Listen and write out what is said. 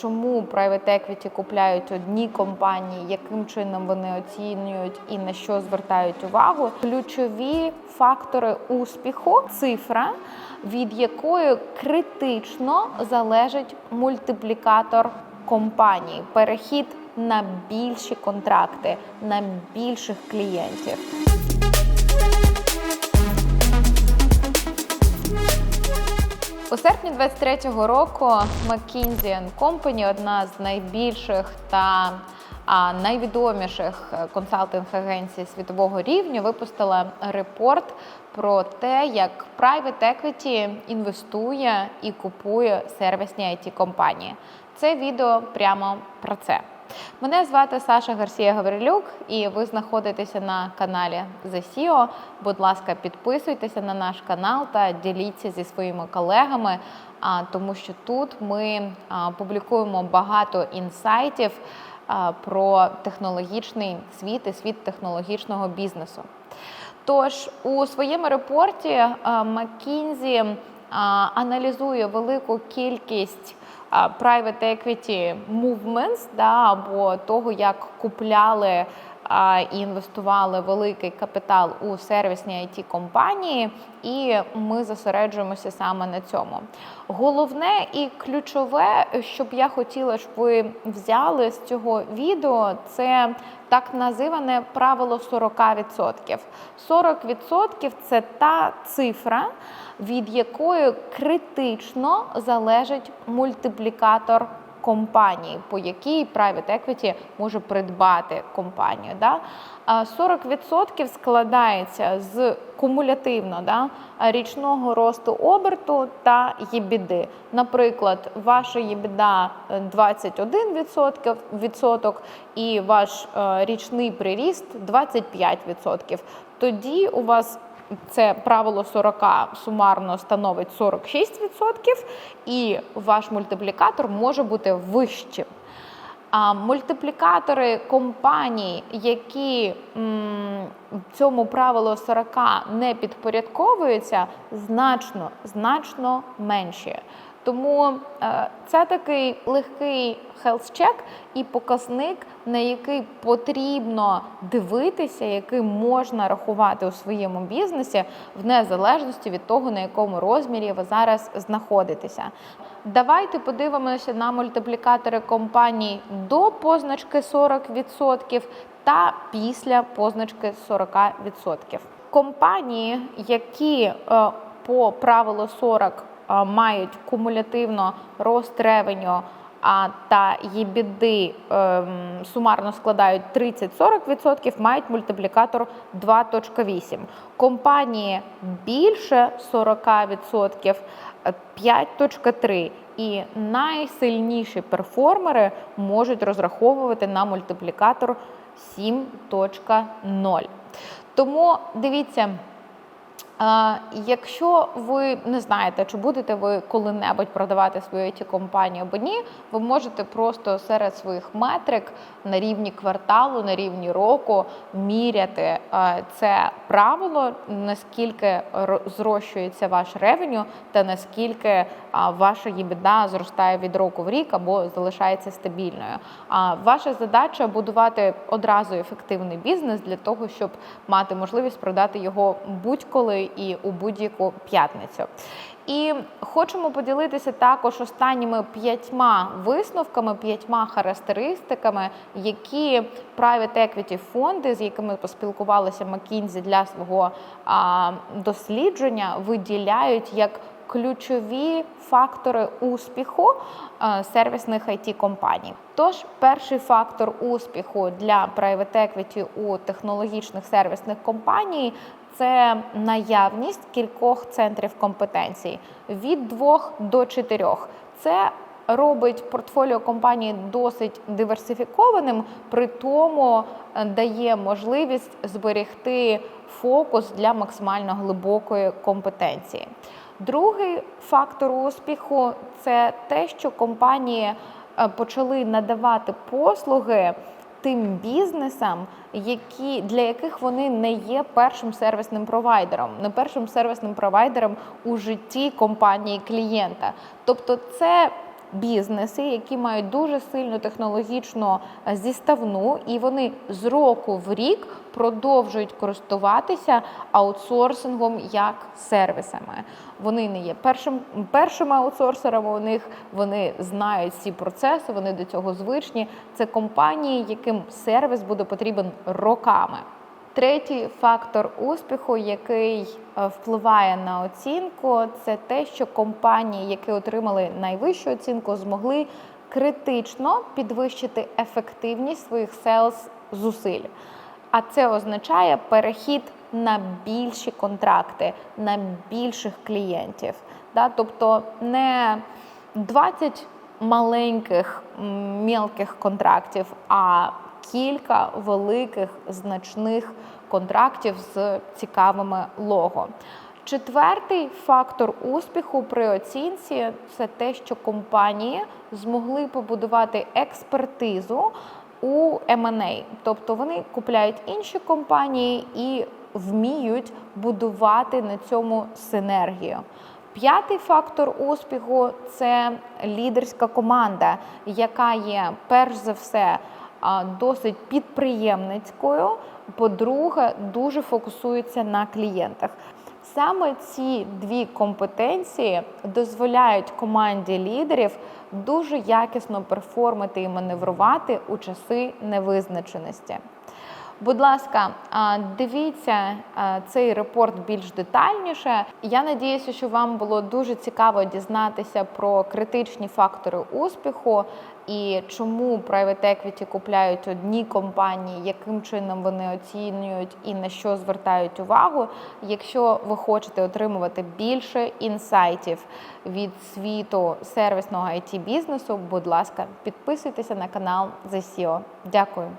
чому private equity купляють одні компанії, яким чином вони оцінюють і на що звертають увагу. Ключові фактори успіху, цифра, від якої критично залежить мультиплікатор компанії, перехід на більші контракти, на більших клієнтів. У серпні 23-го року McKinsey Company, одна з найбільших та найвідоміших консалтинг-агенцій світового рівня, випустила репорт про те, як private equity інвестує і купує сервісні it компанії. Це відео прямо про це. Мене звати Саша Гарсія Гаврилюк, і ви знаходитеся на каналі The SEO. Будь ласка, підписуйтеся на наш канал та діліться зі своїми колегами, тому що тут ми публікуємо багато інсайтів про технологічний світ і світ технологічного бізнесу. Тож у своєму репорті McKinsey аналізує велику кількість private equity movements, да, або того, як купляли і інвестували великий капітал у сервісні it компанії, і ми зосереджуємося саме на цьому. Головне і ключове, що б я хотіла, щоб ви взяли з цього відео, це так називане правило 40%. 40% – це та цифра, від якої критично залежить мультиплікатор компанії, по якій private equity може придбати компанію. Да? 40% складається з кумулятивно да, річного росту оберту та єбіди. Наприклад, ваша єбіда 21% відсоток і ваш річний приріст 25%. Тоді у вас це правило 40 сумарно становить 46%, і ваш мультиплікатор може бути вищим. А мультиплікатори компаній, які м, цьому правилу 40 не підпорядковуються, значно значно менші. Тому е, це такий легкий check і показник, на який потрібно дивитися, який можна рахувати у своєму бізнесі, в незалежності від того, на якому розмірі ви зараз знаходитеся. Давайте подивимося на мультиплікатори компаній до позначки 40% та після позначки 40%. Компанії, які е, по правилу 40 мають кумулятивно рост ревеню а та їбіди ем, сумарно складають 30-40%, мають мультиплікатор 2.8. Компанії більше 40% 5.3. І найсильніші перформери можуть розраховувати на мультиплікатор 7.0. Тому дивіться. Якщо ви не знаєте, чи будете ви коли-небудь продавати свою it компанію або ні, ви можете просто серед своїх метрик на рівні кварталу, на рівні року міряти це правило, наскільки зрощується ваш ревеню, та наскільки ваша їбіда зростає від року в рік або залишається стабільною. А ваша задача будувати одразу ефективний бізнес для того, щоб мати можливість продати його будь-коли і у будь-яку п'ятницю. І хочемо поділитися також останніми п'ятьма висновками, п'ятьма характеристиками, які private equity фонди, з якими поспілкувалися McKinsey для свого а, дослідження, виділяють як ключові фактори успіху сервісних it компаній. Тож, перший фактор успіху для private equity у технологічних сервісних компаній це наявність кількох центрів компетенцій від двох до чотирьох. Це робить портфоліо компанії досить диверсифікованим, при тому е, дає можливість зберегти фокус для максимально глибокої компетенції. Другий фактор успіху це те, що компанії е, почали надавати послуги тим бізнесам, які для яких вони не є першим сервісним провайдером, не першим сервісним провайдером у житті компанії клієнта. Тобто, це бізнеси, які мають дуже сильну технологічну е, зіставну, і вони з року в рік продовжують користуватися аутсорсингом як сервісами. Вони не є першим першими аутсорсерами. У них вони знають ці процеси, вони до цього звичні. Це компанії, яким сервіс буде потрібен роками. Третій фактор успіху, який е, впливає на оцінку, це те, що компанії, які отримали найвищу оцінку, змогли критично підвищити ефективність своїх селс зусиль. А це означає перехід на більші контракти, на більших клієнтів. Тобто не 20 маленьких мілких контрактів, а кілька великих значних контрактів з цікавими лого. Четвертий фактор успіху при оцінці це те, що компанії змогли побудувати експертизу у M&A. тобто вони купляють інші компанії і вміють будувати на цьому синергію. П'ятий фактор успіху це лідерська команда, яка є перш за все досить підприємницькою. По-друге, дуже фокусується на клієнтах. Саме ці дві компетенції дозволяють команді лідерів дуже якісно перформити і маневрувати у часи невизначеності. Будь ласка, дивіться цей репорт більш детальніше. Я надіюся, що вам було дуже цікаво дізнатися про критичні фактори успіху і чому private equity купляють одні компанії, яким чином вони оцінюють і на що звертають увагу. Якщо ви хочете отримувати більше інсайтів від світу сервісного it бізнесу, будь ласка, підписуйтеся на канал The SEO. Дякую.